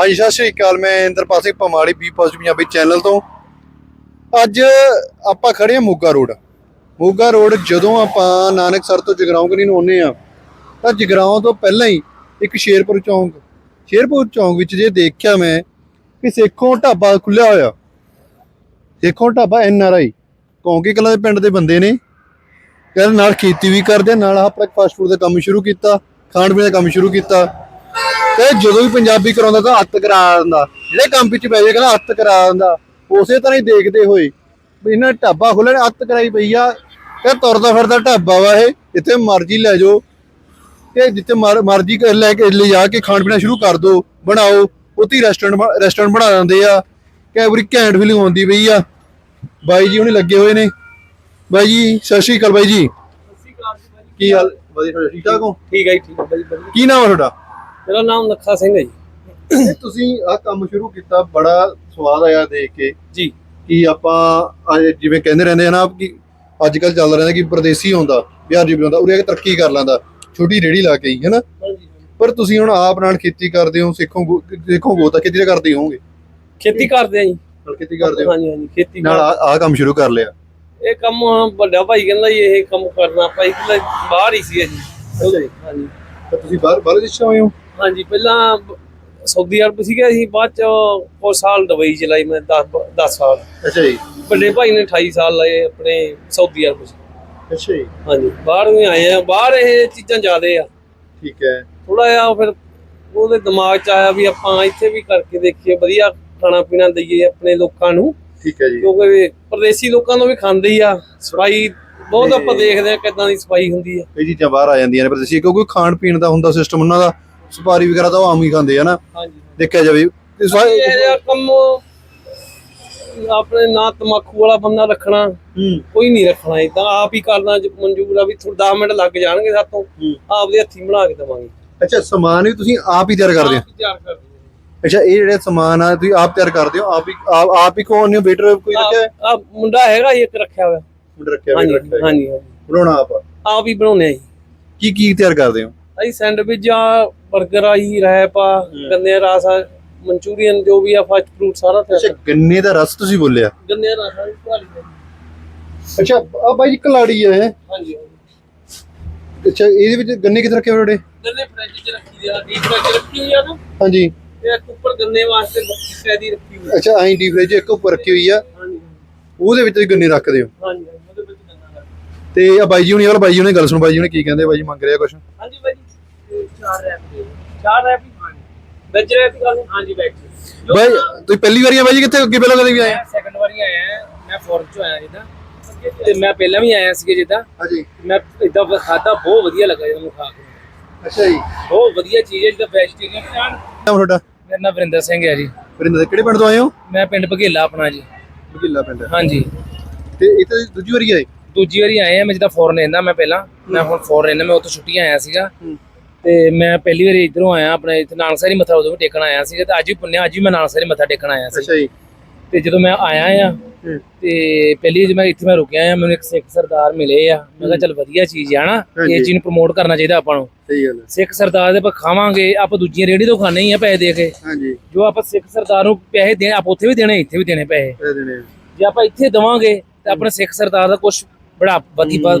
ਹਾਂਜੀ, ਸਤਿ ਸ਼੍ਰੀ ਅਕਾਲ। ਮੈਂ Inderpal Singh Pamari B positive Punjabi channel ਤੋਂ। ਅੱਜ ਆਪਾਂ ਖੜੇ ਹਾਂ ਮੋਗਾ ਰੋਡ। ਮੋਗਾ ਰੋਡ ਜਦੋਂ ਆਪਾਂ ਨਾਨਕਸਰ ਤੋਂ ਜਗਰਾਉਂ ਕਨੀ ਨੂੰ ਆਉਂਦੇ ਆ ਤਾਂ ਜਗਰਾਉਂ ਤੋਂ ਪਹਿਲਾਂ ਹੀ ਇੱਕ ਸ਼ੇਰਪੁਰ ਚੌਂਕ। ਸ਼ੇਰਪੁਰ ਚੌਂਕ ਵਿੱਚ ਜੇ ਦੇਖਿਆ ਮੈਂ, ਕਿ ਸੇਖੋਂ ਢਾਬਾ ਖੁੱਲਿਆ ਹੋਇਆ। Sekhon Dhaba N R I Kaunke Kalan ਦੇ ਪਿੰਡ ਦੇ ਬੰਦੇ ਨੇ। ਕਹਿੰਦੇ ਨਾਲ ਖੇਤੀ ਵੀ ਕਰਦੇ ਨਾਲ ਆਪਣਾ ਫਾਸਟ ਫੂਡ ਦਾ ਕੰਮ ਸ਼ੁਰੂ ਕੀਤਾ ਖਾਣ ਪੀਣ ਦਾ ਕੰਮ ਸ਼ੁਰੂ ਕੀਤਾ। ਤੇ ਜਦੋਂ ਵੀ ਪੰਜਾਬੀ ਕਰਾਉਂਦਾ ਤਾਂ ਹੱਥ ਕਰਾ ਦਿੰਦਾ। ਜਿਹੜੇ ਕੰਮ ਵਿੱਚ ਪੈ ਜਾਏ ਕਹਿੰਦਾ ਹੱਥ ਕਰਾ ਦਿੰਦਾ। ਉਸੇ ਤਰ੍ਹਾਂ ਹੀ ਦੇਖਦੇ ਹੋਏ ਵੀ ਇਹਨਾਂ ਢਾਬਾ ਨੇ ਹੱਥ ਕਰਾਈ ਪਈ ਆ। ਤੇ ਤੁਰਦਾ ਫਿਰਦਾ ਢਾਬਾ ਵਾ ਇਹ ਜਿੱਥੇ ਮਰਜ਼ੀ ਲੈ ਜਾਓ। ਤੇ ਜਿੱਥੇ ਮਰ- ਮਰਜ਼ੀ ਲੈ ਕੇ ਲੈ ਜਾ ਕੇ ਖਾਣ ਪੀਣਾ ਸ਼ੁਰੂ ਕਰ ਦਿਓ ਬਣਾਓ। ਉੱਥੇ ਰੈਸਟੋਰੈਂਟ ਰੈਸਟੋਰੈਂਟ ਬਣਾ ਦਿੰਦੇ ਆ। ਕਈ ਵਾਰੀ ਘੈਂਟ ਫੀਲਿੰਗ ਆਉਂਦੀ ਪਈ ਆ। ਬਾਈ ਜੀ ਹੁਣੇ ਲੱਗੇ ਹੋਏ ਨੇ। ਬਾਈ ਜੀ ਸਤਿ ਸ਼੍ਰੀ ਅਕਾਲ ਬਾਈ ਜੀ। ਕੀ ਹਾਲ ਵਧੀਆ ਠੀਕ ਠਾਕ ਹੋ? ਠੀਕ ਹੈ ਜੀ ਠੀਕ ਹੈ ਕੀ ਨਾਮ ਹੈ ਤੁਹਾਡਾ? ਮੇਰਾ ਨਾਮ ਲੱਖਾ ਸਿੰਘ ਹੈ ਜੀ। ਤੁਸੀਂ ਆ ਕੰਮ ਸ਼ੁਰੂ ਕੀਤਾ ਬੜਾ ਸਵਾਦ ਆਇਆ ਦੇਖ ਕੇ। ਜੀ। ਕਿ ਆਪਾਂ ਅੱਜ ਜਿਵੇਂ ਕਹਿੰਦੇ ਰਹਿੰਦੇ ਆ ਨਾ ਕਿ ਅੱਜ ਕੱਲ ਚੱਲ ਰਹਿੰਦਾ ਕਿ ਪਰਦੇਸੀ ਹੁੰਦਾ ਬਿਹਾਰ ਜੀ ਹੁੰਦਾ ਉਰੇ ਆ ਕੇ ਤਰੱਕੀ ਕਰ ਲੈਂਦਾ ਛੋਟੀ ਰੇੜੀ ਲਾ ਕੇ ਹੀ ਹੈਨਾ? ਪਰ ਤੁਸੀਂ ਹੁਣ ਆਪ ਨਾਲ ਖੇਤੀ ਕਰਦੇ ਹੋ ਸਿੱਖੋ ਗੋ- ਦੇਖੋ ਗੋ ਤਾਂ ਖੇਤੀ ਤਾਂ ਕਰਦੇ ਹੀ ਹੋਵੋਗੇ। ਖੇਤੀ ਕਰਦੇ ਆ ਜੀ। ਨਾਲ ਖੇਤੀ ਕਰਦੇ ਹੋ? ਹਾਂਜੀ ਹਾਂਜੀ ਖੇਤੀ ਨਾਲ ਆ ਕੰਮ ਸ਼ੁਰੂ ਕਰ ਲਿਆ। ਇਹ ਕੰਮ ਵੱਡਾ ਭਾਈ ਕਹਿੰਦਾ ਜੀ ਇਹ ਕੰਮ ਕਰਨਾ। ਭਾਈ ਬਾਹਰ ਹੀ ਸੀ ਜੀ। ਹਾਂਜੀ। ਤਾਂ ਤੁਸੀਂ ਬਾਹਰ ਬਾਹਰ ਦੇਸ਼ਾਂ ਆਏ ਹੋ? ਹਾਂਜੀ ਪਹਿਲਾਂ ਸਾਊਦੀ ਅਰਬ ਸੀਗਾ ਅਸੀਂ ਬਾਅਦ ਚ ਕੁਝ ਸਾਲ ਦੁਬਈ ਚਲਾਈ ਮੈਂ 10 10 ਸਾਲ। ਅੱਛਾ ਜੀ। ਵੱਡੇ ਭਾਈ ਨੇ 28 ਸਾਲ ਲਾਏ ਆਪਣੇ ਸਾਊਦੀ ਅਰਬ ਚ। ਅੱਛਾ ਜੀ। ਹਾਂਜੀ ਬਾਹਰ ਵੀ ਆਏ ਆ ਬਾਹਰ ਇਹ ਚੀਜ਼ਾਂ ਜ਼ਿਆਦੇ ਆ। ਠੀਕ ਹੈ। ਥੋੜਾ ਜਿਹਾ ਫਿਰ ਉਹਦੇ ਦਿਮਾਗ 'ਚ ਆਇਆ ਵੀ ਆਪਾਂ ਇੱਥੇ ਵੀ ਕਰਕੇ ਦੇਖੀਏ ਵਧੀਆ ਖਾਣਾ ਪੀਣਾ ਦਈਏ ਆਪਣੇ ਲੋਕਾਂ ਨੂੰ। ਠੀਕ ਹੈ ਜੀ। ਕਿਉਂਕਿ ਪਰਦੇਸੀ ਲੋਕਾਂ ਨੂੰ ਵੀ ਖਾਂਦੇ ਹੀ ਆ ਸਫ਼ਾਈ ਬਹੁਤ ਆਪਾਂ ਦੇਖਦੇ ਆ ਕਿਦਾਂ ਦੀ ਸਫ਼ਾਈ ਹੁੰਦੀ ਆ। ਇਹ ਚੀਜ਼ਾਂ ਬਾਹਰ ਆ ਜਾਂਦੀਆਂ ਨੇ ਪਰਦੇਸੀ ਕਿਉਂਕਿ ਖਾਣ ਪੀਣ ਦਾ ਹੁੰਦਾ ਸਿਸਟਮ ਉਹਨਾਂ ਦਾ ਸੁਪਾਰੀ ਵਗੈਰਾ ਤਾਂ ਉਹ ਆਮ ਹੀ ਖਾਂਦੇ ਆ ਨਾ ਦੇਖਿਆ ਜਾਵੇ ਤੇ ਸਵਾ- ਇਹ ਜਿਹਾ ਕੰਮ ਆਪਣੇ ਨਾ ਤਮਾਕੂ ਵਾਲਾ ਬੰਦਾ ਰੱਖਣਾ ਹੂੰ ਕੋਈ ਨਹੀਂ ਰੱਖਣਾ ਇਦਾਂ ਆਪ ਹੀ ਕਰਨਾ ਜ- ਮਨਜ਼ੂਰ ਆ ਵੀ ਥੋੜਾ 10 ਮਿੰਟ ਲੱਗ ਜਾਣਗੇ ਸਾਤੋਂ ਹੂੰ। ਆਪਦੇ ਹੱਥੀਂ ਬਣਾ ਕੇ ਦੇਵਾਂਗੇ ਅੱਛਾ ਸਮਾਨ ਵੀ ਤੁਸੀਂ ਆਪ ਹੀ ਤਿਆਰ ਕਰਦੇ ਹੋ ਆਪ ਹੀ ਤਿਆਰ ਕਰਦੇ ਹਾਂ। ਅੱਛਾ ਇਹ ਜਿਹੜੇ ਸਮਾਨ ਆ ਤੁਸੀਂ ਆਪ ਤਿਆਰ ਕਰਦੇ ਹੋ ਆਪ ਹੀ ਆਪ ਆਪ ਹੀ ਕੌਣ ਨੇ ਵੇਟਰ ਕੋਈ ਰੱਖਿਆ ਆ ਮੁੰਡਾ ਹੈਗਾ ਜੀ ਇੱਕ ਰੱਖਿਆ ਹੋਇਆ ਮੁੰਡਾ ਰੱਖਿਆ ਹਾਂਜੀ waiter ਰੱਖਿਆ ਹੈ। ਹਾਂਜੀ ਹਾਂਜੀ। ਬਣਾਉਣਾ ਆਪ ਆ। ਆਪ ਹੀ ਬਣਾਉਨੇ ਆ ਜੀ ਕੀ ਕੀ ਤਿਆਰ ਕਰਦੇ ਹੋ ਅਸੀਂ ਸੈਂਡਵਿਚ ਆ 버ਗਰ ਆ ਜੀ ਰੈਪ ਆ ਗੰਨੇ ਦਾ ਰਸ ਆ ਮਨਚੂਰੀਅਨ ਜੋ ਵੀ ਆ ਫਾਸਟ ਫੂਡ ਸਾਰਾ ਤਿਆਰ ਅੱਛਾ ਗੰਨੇ ਦਾ ਰਸ ਤੁਸੀਂ ਬੋਲਿਆ? ਗੰਨੇ ਦਾ ਰਸ ਆ ਜੀ। ਅੱਛਾ ਆ ਬਾਈ ਜੀ ਕਲਾੜੀ ਹੈ ਇਹ। ਹਾਂਜੀ। ਅੱਛਾ ਇਹਦੇ ਵਿੱਚ ਗੰਨੇ ਕਿੱਥੇ ਰੱਖੇ ਹੋਏ ਤੁਹਾਡੇ? ਗੰਨੇ ਫ੍ਰਿਜ 'ਚ ਰੱਖੀ ਆ ਡੀਪ ਫ੍ਰਿਜ ਰੱਖੀ ਹੋਈ ਆ ਨਾ। ਹਾਂਜੀ। ਇੱਕ ਉੱਪਰ ਗੰਨੇ ਵਾਸਤੇ ਸ਼ੈਦੀ ਰੱਖੀ ਹੋਈ ਆ। ਅੱਛਾ ਐਂ ਡੀਪ ਫ੍ਰਿਜ ਇੱਕ ਉੱਪਰ ਰੱਖੀ ਹੋਈ ਆ। ਹਾਂਜੀ। ਉਹਦੇ ਵਿੱਚ ਤੁਸੀਂ ਗੰਨੇ ਰੱਖਦੇ ਹੋ ਹਾਂਜੀ ਉਹਦੇ ਵਿੱਚ ਗੰਨਾ ਰੱਖ ਤੇ ਆ ਬਾਈ ਜੀ ਹੁਣੀ ਵਾਲਾ ਬਾਈ ਜੀ ਹੁਣੇ ਗੱਲ ਸੁਣ ਬਾਈ ਜੀ ਹੁਣੇ ਕੀ ਕਹਿੰਦੇ ਬਾਈ ਜੀ ਮੰਗ ਰਿਹਾ ਕੁਝ ਹਾਂਜੀ ਬਾਈ ਜੀ ਤੇ ਚਾਰ ਰੈਪ ਦੇ। ਚਾਰ ਰੈਪ ਹੀ ਖਾਣੇ। ਵੈਜ ਰੈਪ ਦੀ ਗੱਲ ਹਾਂਜੀ ਵੈਜ ਬਾਈ ਤੁਸੀਂ ਪਹਿਲੀ ਵਾਰੀ ਆ ਬਾਈ ਜੀ ਕਿੱਥੇ? ਅੱਗੇ ਪਹਿਲਾਂ ਕਦੇ ਵੀ ਆਏ? ਮੈਂ ਸੈਕੰਡ ਵਾਰੀ ਆਇਆ ਮੈਂ ਫੋਰਨ ਚੋਂ ਆਇਆ ਜਿੱਦਾਂ। ਤੇ ਮੈਂ ਪਹਿਲਾਂ ਵੀ ਆਇਆ ਸੀ ਜਿੱਦਾਂ। ਹਾਂਜੀ। ਮੈਂ ਇਦਾਂ ਖਾਦਾ ਬਹੁਤ ਵਧੀਆ ਲੱਗਾ ਜਦੋਂ ਮੈਂ ਖਾ ਕੇ ਅੱਛਾ ਜੀ। ਬਹੁਤ ਵਧੀਆ ਚੀਜ਼ ਹੈ ਜਿੱਦਾਂ ਵੈਜੀਟੇਰੀਅਨ ਖਾਣ ਨਾਮ ਤੁਹਾਡਾ? ਮੇਰਾ ਨਾਮ ਵਰਿੰਦਰ ਸਿੰਘ ਹੈ ਜੀ। ਵਰਿੰਦਰ ਕਿਹੜੇ ਪਿੰਡ ਤੋਂ ਆਏ ਹੋ? ਮੈਂ ਪਿੰਡ ਬਘੇਲਾ ਆਪਣਾ ਜੀ। ਬਗਿੱਲਾ ਪਿੰਡ। ਹਾਂਜੀ। ਤੇ ਇਹ ਤਾਂ ਦੂਜੀ ਵਾਰੀ ਆਏ? ਦੂਜੀ ਵਾਰੀ ਆਏ ਆ ਮੈਂ ਜਿੱਦਾਂ ਫੋਰਨ ਰਹਿੰਦਾ ਮੈਂ ਪਹਿਲਾਂ। ਮੈਂ ਹੁਣ ਫੋਰਨ ਰਹਿੰਦਾ ਮੈਂ ਉੱਥੋਂ ਛੁੱਟੀਆਂ ਆਇਆ ਸੀਗਾ। ਤੇ ਮੈਂ ਪਹਿਲੀ ਵਾਰੀ ਇਧਰੋਂ ਆਇਆ ਆਪਣੇ ਇੱਥੇ ਨਾਨਕਸਰੀ ਮੱਥਾ ਉਦੋਂ ਵੀ ਟੇਕਣ ਆਇਆ ਸੀਗਾ ਤੇ ਅੱਜ ਵੀ ਪੁੰਨਿਆ ਅੱਜ ਵੀ ਮੈਂ ਨਾਨਕਸਰੀ ਮੱਥਾ ਟੇਕਣ ਆਇਆ ਸੀ। ਅੱਛਾ ਜੀ। ਤੇ ਜਦੋਂ ਮੈਂ ਆਇਆ ਆ। ਤੇ ਪਹਿਲੀ ਮੈਂ ਇੱਥੇ ਮੈਂ ਰੁਕਿਆ ਆ ਮੈਨੂੰ ਇੱਕ ਸਿੱਖ ਸਰਦਾਰ ਮਿਲੇ ਆ। ਮੈਂ ਕਿਹਾ ਚੱਲ ਵਧੀਆ ਚੀਜ਼ ਆ ਨਾ। ਇਹ ਚੀਜ਼ ਨੂੰ ਪ੍ਰਮੋਟ ਕਰਨਾ ਚਾਹੀਦਾ ਆਪਾਂ ਨੂੰ। ਸਹੀ ਗੱਲ ਹੈ ਸਿੱਖ ਸਰਦਾਰ ਦੇ ਆਪਾਂ ਖਾਵਾਂਗੇ ਆਪਾਂ ਦੂਜੀਆਂ ਰੇੜੀ ਤੋਂ ਖਾਣੇ ਹੀ ਆ ਪੈਸੇ ਦੇ ਕੇ। ਹਾਂਜੀ। ਜੋ ਆਪਾਂ ਸਿੱਖ ਸਰਦਾਰ ਨੂੰ ਪੈਸੇ ਦੇਣ ਆਪਾਂ ਉੱਥੇ ਵੀ ਦੇਣੇ ਇੱਥੇ ਵੀ ਦੇਣੇ ਪੈਸੇ। ਜੇ ਆਪਾਂ ਇੱਥੇ ਦਵਾਂਗੇ ਤੇ ਆਪਣੇ ਸਿੱਖ ਸਰਦਾਰ ਦਾ ਕੁਝ ਬੜਾ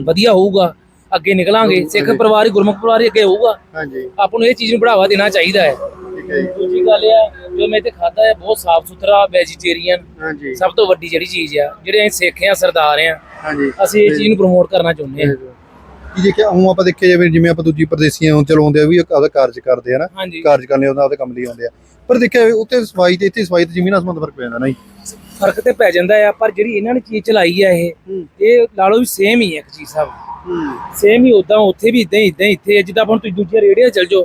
ਵਧੀਆ ਹੋਊਗਾ। ਅੱਗੇ ਨਿਕਲਾਂਗੇ ਸਿੱਖ ਪਰਿਵਾਰ ਹੀ ਗੁਰਮੁਖ ਪਰਿਵਾਰ ਹੀ ਅੱਗੇ ਹੋਊਗਾ। ਹਾਂਜੀ। ਆਪਾਂ ਨੂੰ ਇਹ ਚੀਜ਼ ਨੂੰ ਬੜਾਵਾ ਦੇਣਾ ਚਾਹੀਦਾ ਹੈ। ਠੀਕ ਹੈ ਜੀ। ਦੂਜੀ ਗੱਲ ਇਹ ਆ ਜੋ ਮੈਂ ਇੱਥੇ ਖਾਦਾ ਹੈ ਬਹੁਤ ਸਾਫ਼ ਸੁਥਰਾ ਵੈਜੀਟੇਰੀਅਨ ਹਾਂਜੀ। ਸਭ ਤੋਂ ਵੱਡੀ ਜਿਹੜੀ ਚੀਜ਼ ਆ ਜਿਹੜੇ ਅਸੀਂ ਸਿੱਖ ਆ ਸਰਦਾਰ ਆ ਹਾਂਜੀ। ਅਸੀਂ ਇਹ ਚੀਜ਼ ਨੂੰ ਪ੍ਰਮੋਟ ਕਰਨਾ ਚਾਹੁੰਦੇ ਹਾਂ। ਕੀ ਦੇਖਿਆ ਹੁਣ ਆਪਾਂ ਦੇਖਿਆ ਜਾਵੇ ਜਿਵੇਂ ਆਪਾਂ ਦੂਜੀ ਪ੍ਰਦੇਸੀਆਂ ਨੂੰ ਚਲੋ ਆਉਂਦੇ ਆ ਵੀ ਆਪਦਾ ਕਾਰਜ ਕਰਦੇ ਆ ਨਾ ਕਾਰਜ ਕਰਨੇ ਉਹਨਾਂ ਆਪਦੇ ਕੰਮ ਲਈ ਆਉਂਦੇ ਆ। ਪਰ ਦੇਖਿਆ ਉੱਥੇ ਸਫ਼ਾਈ ਤੇ ਇੱਥੇ ਸਫ਼ਾਈ ਤੇ ਜ਼ਮੀਨ ਆਸਮਾਨ ਦਾ ਫ਼ਰਕ ਪੈ ਜਾਂਦਾ ਨਾ ਜੀ। ਫ਼ਰਕ ਤੇ ਪੈ ਜਾਂਦਾ ਆ ਪਰ ਜਿਹੜੀ ਇਹਨਾਂ ਨੇ ਚੀਜ਼ ਚਲਾਈ ਆ ਇਹ ਹੂੰ। ਇਹ ਲਾ ਲਓ ਵੀ ਸੇਮ ਹੀ ਹੈ ਇੱਕ ਚੀਜ਼ ਸਭ। ਸੇਮ ਹੀ ਉਦਾਂ ਉੱਥੇ ਵੀ ਇਦਾਂ ਹੀ ਇਦਾਂ ਹੀ ਇੱਥੇ ਹੈ। ਜਿੱਦਾਂ ਹੁਣ ਤੁਸੀਂ ਦੂਜੀਆਂ ਰੇੜੀਆਂ ਚਲ ਜਾਓ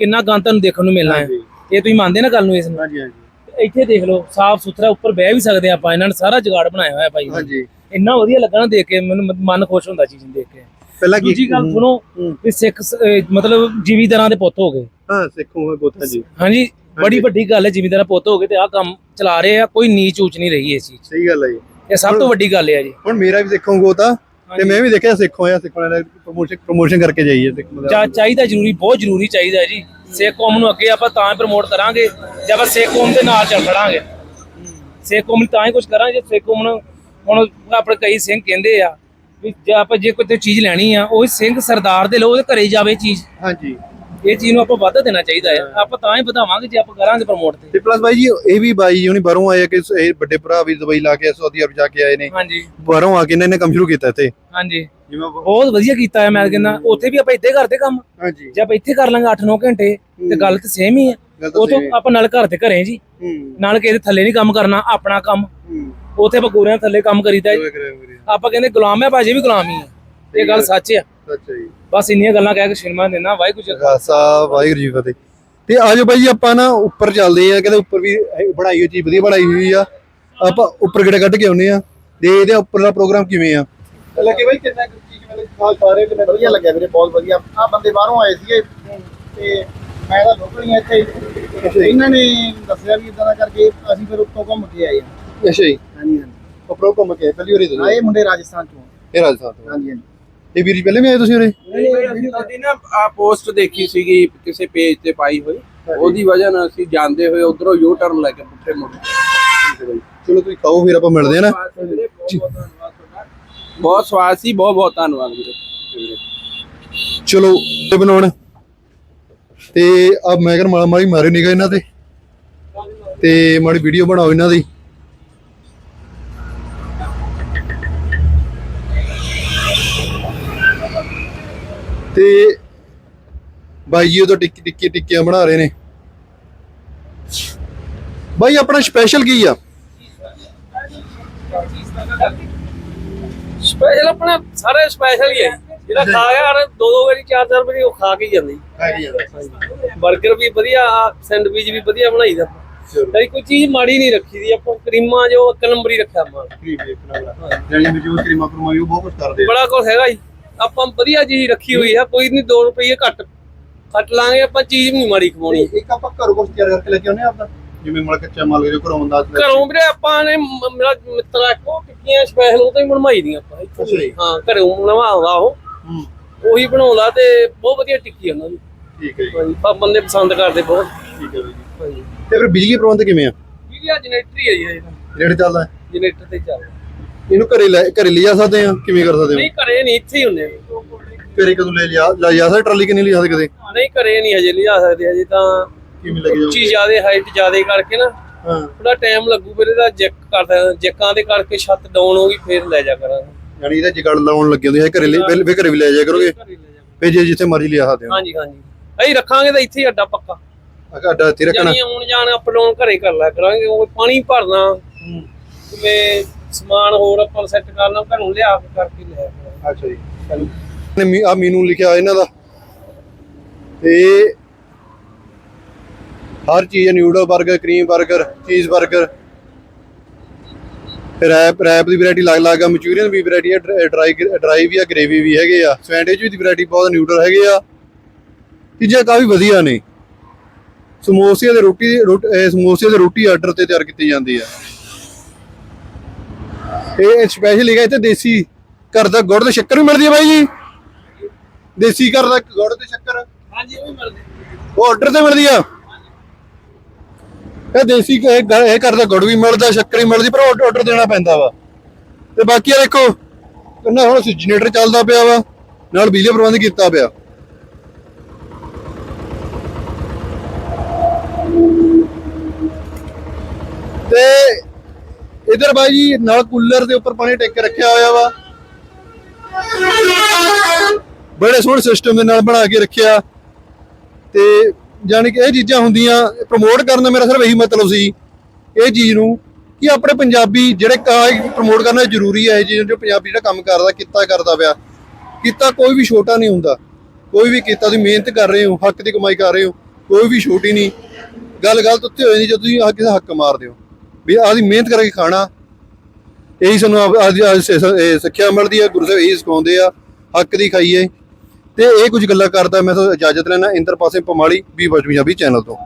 ਕਿੰਨਾ ਗੰਦ ਤੁਹਾਨੂੰ ਦੇਖਣ ਨੂੰ ਮਿਲਣਾ ਹੈ। ਹਾਂਜੀ। ਇਹ ਤੁਸੀਂ ਮੰਨਦੇ ਨਾ ਗੱਲ ਨੂੰ ਇਸ ਨੂੰ? ਹਾਂਜੀ ਹਾਂਜੀ। ਇੱਥੇ ਦੇਖ ਲਓ ਸਾਫ਼ ਸੁਥਰਾ ਉੱਪਰ ਬਹਿ ਵੀ ਸਕਦੇ ਆਪਾਂ ਇਹਨਾਂ ਨੇ ਸਾਰਾ ਜੁਗਾੜ ਬਣਾਇਆ ਹੋਇਆ ਭਾਈ। ਹਾਂਜੀ। ਇੰਨਾ ਵਧੀਆ ਲੱਗਾ ਨਾ ਦੇਖ ਕੇ ਮੈਨੂੰ ਮ- ਮਨ ਖੁਸ਼ ਹੁੰਦਾ ਚੀਜ਼ ਨੂੰ ਦੇਖ ਕੇ। ਪਹਿਲਾਂ ਕੀ ਦੂਜੀ ਗੱਲ ਸੁਣੋ ਹੂੰ। ਵੀ ਸਿੱਖ ਸ- ਅਹ ਮਤਲਬ ਜ਼ਿਮੀਂਦਾਰਾਂ ਦੇ ਪੁੱਤ ਹੋ ਗਏ। ਹਾਂ ਸਿੱਖੋ ਗੋਤਾ ਜੀ ਹਾਂਜੀ ਬੜੀ ਵੱਡੀ ਗੱਲ ਹੈ ਜ਼ਿਮੀਂਦਾਰਾਂ ਪੁੱਤ ਹੋ ਗਏ ਤੇ ਆਹ ਕੰਮ ਚਲਾ ਰਹੇ ਆ ਕੋਈ ਨੀਚ ਊਚ ਨਹੀਂ ਰਹੀ ਇਸ ਚੀਜ਼। 'ਚ। ਸਹੀ ਗੱਲ ਹੈ ਜੀ। ਇਹ ਸਭ ਤੋਂ ਵੱਡੀ ਗੱਲ ਹੈ ਜੀ। ਹੁਣ ਮੇਰਾ ਵੀ ਸਿੱਖੋ ਗੋਤਾ ਤੇ ਮੈਂ ਵੀ ਦੇਖਿਆ ਸਿੱਖੋ ਆ ਸਿੱਖਣ ਵਾਲੇ ਪ੍ਰਮੋਸ਼ਨ ਪ੍ਰਮੋਸ਼ਨ ਕਰਕੇ ਜਾਈਏ ਸਿੱਖ ਚਾ ਚਾਹੀਦਾ ਜ਼ਰੂਰੀ ਬਹੁਤ ਜ਼ਰੂਰੀ ਚਾਹੀਦਾ ਹੈ ਜੀ। ਸਿੱਖ ਕੌਮ ਨੂੰ ਅੱਗੇ ਆਪਾਂ ਤਾਂ ਪ੍ਰਮੋਟ ਕਰਾਂਗੇ ਜੇ ਆਪਾਂ ਸਿੱਖ ਕੌਮ ਦੇ ਨਾਲ ਚੱਲ ਖੜਾਂਗੇ। ਸਿੱਖ ਕੌਮ ਲਈ ਤਾਂ ਹੀ ਕੁਝ ਕਰਾਂਗੇ ਜੇ ਸਿੱਖ ਕੌਮ ਨੂੰ ਹੁਣ ਆਪਣੇ ਕਈ ਸਿੰਘ ਕਹਿੰਦੇ ਆ ਵੀ ਜੇ ਆਪਾਂ ਜੇ ਕੋਈ ਤੇ ਚੀਜ਼ ਲੈਣੀ ਆ ਉਹ ਸਿੰਘ ਸਰਦਾਰ ਦੇ ਲੋ ਉਹਦੇ ਘਰੇ ਹੀ ਜਾਵੇ ਚੀਜ਼। ਹਾਂਜੀ। ਇਹ ਚੀਜ਼ ਨੂੰ ਆਪਾਂ ਵਾਧਾ ਦੇਣਾ ਚਾਹੀਦਾ ਆ ਆਪਾਂ ਤਾਂ ਹੀ ਵਧਾਵਾਂਗੇ ਜੇ ਆਪਾਂ ਕਰਾਂਗੇ ਪ੍ਰਮੋਟ ਤੇ। ਤੇ ਪਲੱਸ ਬਾਈ ਜੀ ਇਹ ਵੀ ਬਾਈ ਜੀ ਹੁਣੀ ਬਾਹਰੋਂ ਆਏ ਆ ਕਿ ਇਹ ਵੱਡੇ ਭਰਾ ਵੀ ਦੁਬਈ ਲਾ ਕੇ ਸਾਊਦੀ ਅਰਬ ਜਾ ਕੇ ਆਏ ਨੇ। ਹਾਂਜੀ। ਬਾਹਰੋਂ ਆ ਕੇ ਇਹਨਾਂ ਨੇ ਕੰਮ ਸ਼ੁਰੂ ਕੀਤਾ ਇੱਥੇ। ਹਾਂਜੀ। ਜਿਵੇਂ ਬਹੁਤ ਵਧੀਆ ਕੀਤਾ ਹੈ ਮੈਂ ਕਹਿੰਦਾ। ਉੱਥੇ ਵੀ ਆਪਾਂ ਇੱਥੇ ਕਰਦੇ ਕੰਮ। ਹਾਂਜੀ। ਜੇ ਆਪਾਂ ਇੱਥੇ ਕਰ ਲਾਂਗੇ 8-9 ਘੰਟੇ ਤੇ ਗੱਲ ਤੇ ਸੇਮ ਹੀ ਹੈ। ਉਹ ਤੋਂ ਆਪਾਂ ਨਾਲ ਘਰ ਤੇ ਘਰੇ ਜੀ। ਹੂੰ। ਨਾਲ ਕਿਸੇ ਦੇ ਥੱਲੇ ਨਹੀਂ ਕੰਮ ਕਰਨਾ ਆਪਣਾ ਕੰਮ। ਹੂੰ। ਉੱਥੇ ਆਪਾਂ ਗੋਰਿਆਂ ਥੱਲੇ ਕੰਮ ਕਰੀਦਾ। ਆਪਾਂ ਕਹਿੰਦੇ ਗੁਲਾਮ ਹੈ ਭਾਜੀ ਵੀ ਗੁਲਾਮ ਹੀ ਹੈ। ਇਹ ਗੱਲ ਸੱਚ ਆ। ਅੱਛਾ ਜੀ। ਬਸ ਇੰਨੀਆਂ ਗੱਲਾਂ ਕਹਿ ਕੇ ਸ਼ਰਮਾ ਦੇਣਾ ਵਾਹਿਗੁਰੂ ਜੀ ਕਾ ਖਾਲਸਾ। ਵਾਹਿਗੁਰੂ ਜੀ ਫਤਿਹ। ਤੇ ਆਜੋ ਬਾਈ ਜੀ ਆਪਾਂ ਨਾ ਉੱਪਰ ਚੱਲਦੇ ਆ ਕਹਿੰਦੇ ਉੱਪਰ ਵੀ ਬਣਾਈ ਹੋਈ ਚੀਜ਼ ਵਧੀਆ ਬਣਾਈ ਹੋਈ ਆ। ਆਪਾਂ ਉੱਪਰ ਕਿਹੜੇ ਕੱਢ ਕੇ ਆਉਨੇ ਆ ਤੇ ਇਹਦੇ ਉੱਪਰ ਦਾ ਪ੍ਰੋਗਰਾਮ ਕਿਵੇਂ ਆ? ਲੱਗੇ ਬਾਈ ਕਿੰਨਾ ਚੀਜ਼ ਮਿਲੇ? ਖਾ ਸਾਰੇ ਕਿੰਨਾ ਵਧੀਆ ਲੱਗਿਆ ਵੀਰੇ ਬਹੁਤ ਵਧੀਆ। ਆ ਬੰਦੇ ਬਾਹਰੋਂ ਆਏ ਸੀਗੇ। ਤੇ ਮੈਂ ਤਾਂ ਲੋਕਲ ਹੀ ਆ ਇੱਥੇ। ਇਹਨਾਂ ਨੇ ਦੱਸਿਆ ਵੀ ਇਦਾਂ ਦਾ ਕਰਕੇ ਅਸੀਂ ਫਿਰ ਉੱਤੋਂ ਘੁੰਮ ਕੇ ਆਏ ਹਾਂ। ਅੱਛਾ ਜੀ। ਹਾਂਜੀ ਹਾਂਜੀ। ਉੱਪਰੋਂ ਘੁੰਮ ਕੇ ਪਹਿਲੀ ਵਾਰੀ ਆ ਇਹ ਮੁੰਡੇ ਰਾਜਸਥਾਨ ਆ। ਇਹ ਰਾਜਸਥਾਨ ਤੋਂ ਹਾਂਜੀ ਹਾਂਜੀ। ਇਹ ਵੀਰ ਜੀ ਪਹਿਲੇ ਵੀ ਆਏ ਤੁਸੀਂ ਉਰੇ? ਅਸੀਂ ਤੁਹਾਡੀ ਨਾ ਆ ਪੋਸਟ ਦੇਖੀ ਸੀਗੀ ਕਿਸੇ ਪੇਜ ਤੇ ਪਾਈ ਹੋਈ। ਉਹਦੀ ਵਜ੍ਹਾ ਨਾਲ ਅਸੀਂ ਜਾਂਦੇ ਹੋਏ ਉਧਰੋਂ ਯੂ ਟਰਨ ਲੈ ਕੇ ਪੁੱਠੇ ਮੁੜ ਚਲੋ ਤੁਸੀਂ ਖਾਓ ਫਿਰ ਆਪਾਂ ਮਿਲਦੇ ਆ ਨਾ। ਬਹੁਤ ਸਵਾਦ ਸੀ ਬਹੁਤ ਬਹੁਤ ਧੰਨਵਾਦ ਵੀਰੇ। ਚਲੋ ਤੇ ਬਣਾਉਣ। ਤੇ ਆ ਮੈਂ ਕਹਿੰਦਾ ਮਾੜੀ ਮਾਰੇ ਨਿਗਾ ਇਹਨਾਂ ਤੇ। ਤੇ ਮਾੜੀ ਵੀਡੀਓ ਬਣਾਓ ਇਹਨਾਂ ਦੀ। ਤੇ ਬਾਈ ਜੀ ਉਹ ਤਾਂ ਟਿੱਕੀ ਟਿੱਕੀ ਟਿੱਕੀਆਂ ਬਣਾ ਰਹੇ ਨੇ। ਬਾਈ ਆਪਣਾ ਸਪੈਸ਼ਲ ਕੀ ਆ? ਸਪੈਸ਼ਲ ਆਪਣਾ ਸਾਰੇ ਸਪੈਸ਼ਲ ਹੀ ਹੈ ਜਿਹੜਾ ਖਾ ਗਿਆ ਦੋ ਦੋ ਵਾਰੀ ਚਾਰ ਚਾਰ ਵਾਰੀ ਉਹ ਖਾ ਕੇ ਜਾਂਦੀ 버ਗਰ ਵੀ ਵਧੀਆ ਸੈਂਡਵਿਚ ਵੀ ਵਧੀਆ ਬਣਾਈਦਾ ਕਈ ਕੋਈ ਚੀਜ਼ ਮਾੜੀ ਨਹੀਂ ਰੱਖੀ ਦੀ। ਆਪਾਂ ਕਰੀਮਾਂ ਜੋ ਇੱਕ ਨੰਬਰ ਹੀ ਰੱਖਿਆ ਮਾਲ ਜਾਨੀ ਵੀ ਜੋ ਕਰੀਮਾ ਕਰਮਾ ਵੀ ਉਹ ਬਹੁਤ ਕੁਝ ਕਰਦੇ ਬੜਾ ਕੁਝ ਹੈਗਾ ਜੀ। ਆਪਾਂ ਵਧੀਆ ਚੀਜ਼ ਰੱਖੀ ਹੋਈ ਆ ਕੋਈ ਨਹੀਂ 2 ਰੁਪਏ ਘੱਟ ਕੱਟ ਲਾਂਗੇ ਆਪਾਂ ਚੀਜ਼ ਵੀ ਨਹੀਂ ਮਾੜੀ ਖਵਾਉਣੀ। ਇੱਕ ਆਪਾਂ ਘਰੋਂ ਕੁਝ ਤਿਆਰ ਕਰਕੇ ਲੈ ਕੇ ਆਉਂਦੇ ਆ ਆਪਣਾ ਜਿਵੇਂ ਮਲ ਕੱਚਾ ਮਾਲ ਜੋ ਘਰੋਂ ਹੁੰਦਾ ਘਰੋਂ ਵੀਰੇ ਆਪਾਂ ਨੇ ਮ- ਮੇਰਾ ਮਿੱਤਰ ਆ ਕੋ ਟਿੱਕੀਆਂ ਸਪੈਸ਼ਲ ਉਹ ਤੋਂ ਹੀ ਬਣਵਾਈ ਦੀਆਂ ਆਪਾਂ ਇੱਥੋਂ ਹੀ। ਅੱਛਾ ਜੀ। ਹਾਂ ਘਰੋਂ ਬਣਵਾਉਂਦਾ ਉਹ। ਹੂੰ। ਉਹੀ ਬਣਾਉਂਦਾ ਤੇ ਬਹੁਤ ਵਧੀਆ ਟਿੱਕੀ ਉਹਨਾਂ ਦੀ। ਠੀਕ ਹੈ ਜੀ। ਹਾਂਜੀ ਪਰ ਬੰਦੇ ਪਸੰਦ ਕਰਦੇ ਬਹੁਤ। ਠੀਕ ਹੈ ਜੀ। ਹਾਂਜੀ। ਤੇ ਫਿਰ ਬਿਜਲੀ ਪ੍ਰਬੰਧ ਕਿਵੇਂ ਆ? ਵੀਡੀਓ ਜਨਰੇਟਰ ਹੀ ਹੈ ਜੀ ਰੇਟ ਚੱਲਦਾ? ਜਨਰੇਟਰ ਤੇ ਚੱਲ ਇਹਨੂੰ ਘਰੇ ਲੈ ਘਰੇ ਲਿਜਾ ਸਕਦੇ ਆ? ਕਿਵੇਂ ਕਰ ਸਕਦੇ ਨਹੀਂ ਹੋ ਘਰੇ ਨਹੀਂ ਇੱਥੇ ਹੀ ਹੁੰਦੇ ਨੇ। ਘਰੇ ਕਦੋਂ ਲੈ ਲਿਆ? ਲੈ ਜਾ ਸਕਦੇ ਟਰਾਲੀ ਕਿ ਨਹੀਂ ਲਿਜਾ ਸਕਦੇ? ਕਦੇ ਨਹੀਂ ਘਰੇ ਨਹੀਂ ਹਜੇ ਲਿਜਾ ਸਕਦੇ ਹਜੇ ਤਾਂ ਕਿਵੇਂ ਲੱਗ ਉੱਚੀ ਜ਼ਿਆਦੇ ਹਾਈਟ ਜ਼ਿਆਦੇ ਕਰਕੇ ਨਾ। ਹਾਂ। ਥੋੜਾ ਟਾਈਮ ਲੱਗੂ ਫਿਰ ਇਹਦਾ ਜੈਕ ਕਰਦਾ ਜੈਕਾਂ ਦੇ ਕਰਕੇ ਛੱਤ ਡਾਊਨ ਹੋ ਗਈ ਫਿਰ ਲੈ ਜਾ ਕਰਾਂਗੇ। ਯਾਨੀ ਇਹਦਾ ਜਗੜ ਲਾਉਣ ਲੱਗੇ ਹੁੰਦੇ ਆ ਘਰੇ ਲੈ ਫਿਰ ਘਰੇ ਵੀ ਲੈ ਜਾਇਆ ਕਰੋਗੇ? ਘਰੇ ਲੈ ਜਾ ਫਿਰ ਜੇ ਜਿੱਥੇ ਮਰਜ਼ੀ ਲਿਆ ਸਕਦੇ ਹੋ। ਹਾਂਜੀ ਹਾਂਜੀ। ਅਸੀਂ ਰੱਖਾਂਗੇ ਤਾਂ ਇੱਥੇ ਹੀ ਅੱਡਾ ਪੱਕਾ। ਅਗਾ ਅੱਡਾ ਇੱਥੇ ਰੱਖਣਾ। ਜਾਨੀ ਆਉਣ ਜਾਣ ਅਪ ਡਾਊਨ ਘਰੇ ਕਰ ਲਿਆ ਕਰਾਂਗੇ ਉਹ ਪਾਣੀ ਭਰਨਾ। ਜਿਵੇਂ ਸਮਾਨ ਹੋਰ ਆਪਾਂ ਸੈੱਟ ਕਰ ਲਾਂ ਘਰੋਂ ਲਿਆ ਕੇ ਕਰਕੇ ਲਿਆ ਅੱਛਾ ਜੀ ਨੇ ਆ ਮੀਨੂ ਲਿਖਿਆ ਇਹਨਾਂ ਦਾ। ਤੇ ਹਰ ਚੀਜ਼ ਨਿਊਡਲ 버ਗਰ ਕਰੀਮ 버ਗਰ ਚੀਜ਼ 버ਗਰ ਰੈਪ ਰੈਪ ਦੀ ਵੈਰਾਈਟੀ ਲੱਗ ਲੱਗ ਮਚੂਰੀਅਨ ਵੀ ਵੈਰਾਈਟੀ ਆ ਡਰਾਈ ਡਰਾਈ ਵੀ ਆ ਗ੍ਰੇਵੀ ਵੀ ਹੈਗੇ ਆ। ਸੈਂਡਵਿਚ ਵੀ ਦੀ ਵੈਰਾਈਟੀ ਬਹੁਤ ਨਿਊਡਲ ਹੈਗੇ ਆ। ਚੀਜ਼ਾਂ ਕਾਫੀ ਵਧੀਆ ਨੇ। ਸਮੋਸੇ ਦੇ ਰੋਟੀ ਸਮੋਸੇ ਤੇ ਰੋਟੀ ਆਰਡਰ ਤੇ ਤਿਆਰ ਕੀਤੀ ਜਾਂਦੀ ਆ। ਇਹ ਸਪੈਸ਼ਲ ਹੈਗਾ ਇੱਥੇ ਦੇਸੀ ਘਰ ਦਾ ਗੁੜ ਤੇ ਸ਼ੱਕਰ ਵੀ ਮਿਲਦੀ ਹੈ ਬਾਈ ਜੀ। ਦੇਸੀ ਘਰ ਦਾ ਗੁੜ ਤੇ ਸ਼ੱਕਰ। ਹਾਂਜੀ ਉਹ ਵੀ ਮਿਲਦੇ ਉਹ ਆਰਡਰ ਤੇ ਮਿਲਦੀ ਆ। ਇਹ ਦੇਸੀ ਇਹ ਘਰ ਦਾ ਗੁੜ ਵੀ ਮਿਲਦਾ ਸ਼ੱਕਰ ਵੀ ਮਿਲਦੀ ਪਰ ਆਰਡਰ ਦੇਣਾ ਪੈਂਦਾ ਵਾ। ਤੇ ਬਾਕੀ ਆ ਦੇਖੋ ਕਿੰਨਾ ਹੁਣ ਜਨਰੇਟਰ ਚੱਲਦਾ ਪਿਆ ਵਾ ਨਾਲ ਬਿਜਲੀ ਪ੍ਰਬੰਧ ਕੀਤਾ ਪਿਆ। ਤੇ ਇਧਰ ਬਾਈ ਜੀ, ਨਾਲ ਕੂਲਰ ਦੇ ਉੱਪਰ ਪਾਣੀ ਟੈਂਕ ਕੇ ਰੱਖਿਆ ਹੋਇਆ ਵਾ। ਬੜੇ ਸੋਹਣੇ ਸਿਸਟਮ ਦੇ ਨਾਲ ਬਣਾ ਕੇ ਰੱਖਿਆ। ਤੇ ਜਾਣੀ ਕਿ ਇਹ ਚੀਜ਼ਾਂ ਹੁੰਦੀਆਂ ਪ੍ਰਮੋਟ ਕਰਨ ਦਾ ਮੇਰਾ ਸਿਰਫ ਇਹੀ ਮਤਲਬ ਸੀ, ਇਹ ਚੀਜ਼ ਨੂੰ ਕਿ ਆਪਣੇ ਪੰਜਾਬੀ ਜਿਹੜੇ ਪ੍ਰਮੋਟ ਕਰਨਾ ਜ਼ਰੂਰੀ ਹੈ ਇਹ ਚੀਜ਼ ਜੋ ਪੰਜਾਬੀ ਜਿਹੜਾ ਕੰਮ ਕਰਦਾ, ਕਿੱਤਾ ਕਰਦਾ ਪਿਆ। ਕਿੱਤਾ ਕੋਈ ਵੀ ਛੋਟਾ ਨਹੀਂ ਹੁੰਦਾ। ਕੋਈ ਵੀ ਕੀਤਾ, ਤੁਸੀਂ ਮਿਹਨਤ ਕਰ ਰਹੇ ਹੋ, ਹੱਕ ਦੀ ਕਮਾਈ ਕਰ ਰਹੇ ਹੋ, ਕੋਈ ਵੀ ਛੋਟੀ ਨਹੀਂ। ਗੱਲ ਗਲਤ ਉੱਥੇ ਹੋ ਜਾਂਦੀ ਜਦੋਂ ਤੁਸੀਂ ਕਿਸੇ ਹੱਕ ਮਾਰਦੇ ਹੋ। ਵੀ ਆਦੀ ਮਿਹਨਤ ਕਰਕੇ ਖਾਣਾ। ਇਹੀ ਸਾਨੂੰ ਅੱਜ ਸਿੱਖਿਆ ਮਿਲਦੀ ਹੈ ਗੁਰੂ ਸਾਹਿਬ ਇਹੀ ਸਿਖਾਉਂਦੇ ਆ, ਹੱਕ ਦੀ ਖਾਈਏ। ਤੇ ਇਹ ਕੁਝ ਗੱਲਾਂ ਕਰਦਾ, ਮੈਂ ਤੁਹਾਨੂੰ ਇਜਾਜ਼ਤ ਲੈਣਾ ਇੰਦਰ ਪਾਸੇ ਪਮਾਲੀ ਵੀ ਪੰਜਾਬੀ ਚੈਨਲ ਤੋਂ।